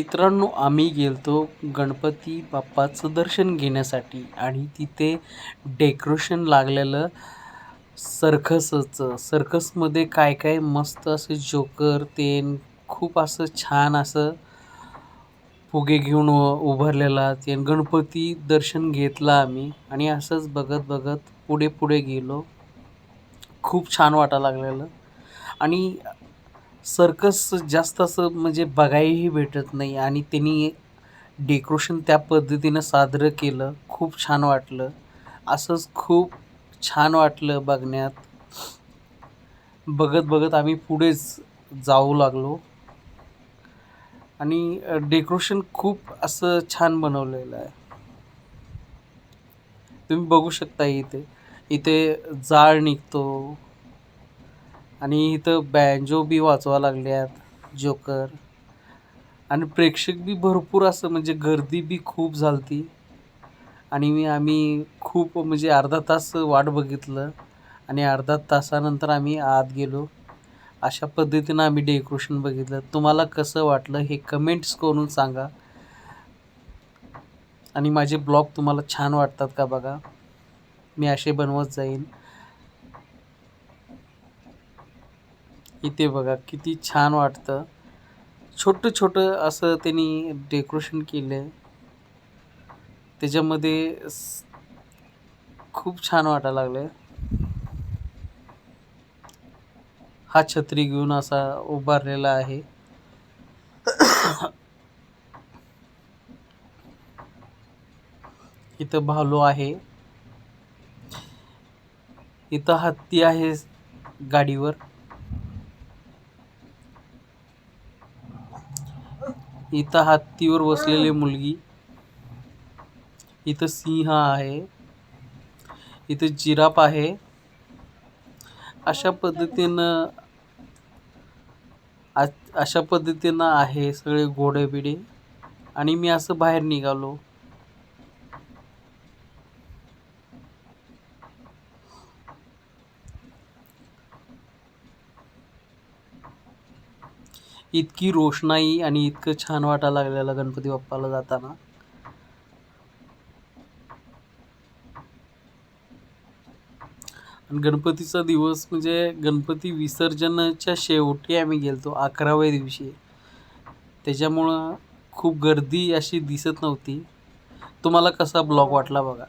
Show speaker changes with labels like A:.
A: मित्रांनो आम्ही गेलतो गणपती बाप्पाचं दर्शन घेण्यासाठी आणि तिथे डेकोरेशन लागलेलं सर्कसचं. सर्कसमध्ये काय काय मस्त असं जोकर तेन खूप असं छान असं फुगे घेऊन उ- उभारलेला ते गणपती दर्शन घेतला आम्ही आणि असंच बघत बघत पुढे पुढे गेलो. खूप छान वाटा लागलेलं. आणि सर्कस जास्त असं म्हणजे बघायही भेटत नाही आणि त्यांनी डेकोरेशन त्या पद्धतीनं साजरं केलं. खूप छान वाटलं. असंच खूप छान वाटलं बघण्यात. बघत बघत आम्ही पुढेच जाऊ लागलो. आणि डेकोरेशन खूप असं छान बनवलेलं आहे. तुम्ही बघू शकता इथे. इथे जाळ निघतो. आणि इथं बँजो बी वाजवा लागल्यात जोकर आणि प्रेक्षक बी भरपूर असं म्हणजे गर्दी बी खूप झालती. आणि मी आम्ही खूप म्हणजे अर्धा तास वाट बघितलं आणि अर्धा तासानंतर आम्ही आत गेलो. अशा पद्धतीनं आम्ही डेकोरेशन बघितलं. तुम्हाला कसं वाटलं हे कमेंट्स करून सांगा. आणि माझे ब्लॉग तुम्हाला छान वाटतात का बघा. मी असे बनवत जाईन. इथे बघा किती छान वाटतं. छोटं छोटं असं त्यांनी डेकोरेशन केलं आहे त्याच्यामध्ये खूप छान वाटायला लागलं हा छत्री घेऊन असा उभारलेला आहे. इथं भालू आहे. इथं हत्ती आहे गाडीवर. इथं हत्तीवर बसलेली मुलगी. इथं सिंह आहे. इथं जिराफ आहे. अशा पद्धतीनं अशा पद्धतीनं आहे सगळे घोडे बिडे आणि मी असं बाहेर निघालो. इतकी रोषणाई आणि इतकं छान वाटायला लागलेलं गणपती बाप्पाला जाताना. गणपतीचा दिवस म्हणजे गणपती विसर्जनाच्या शेवटी आम्ही गेलतो अकराव्या दिवशी. त्याच्यामुळं खूप गर्दी अशी दिसत नव्हती. तुम्हाला कसा ब्लॉग वाटला बघा.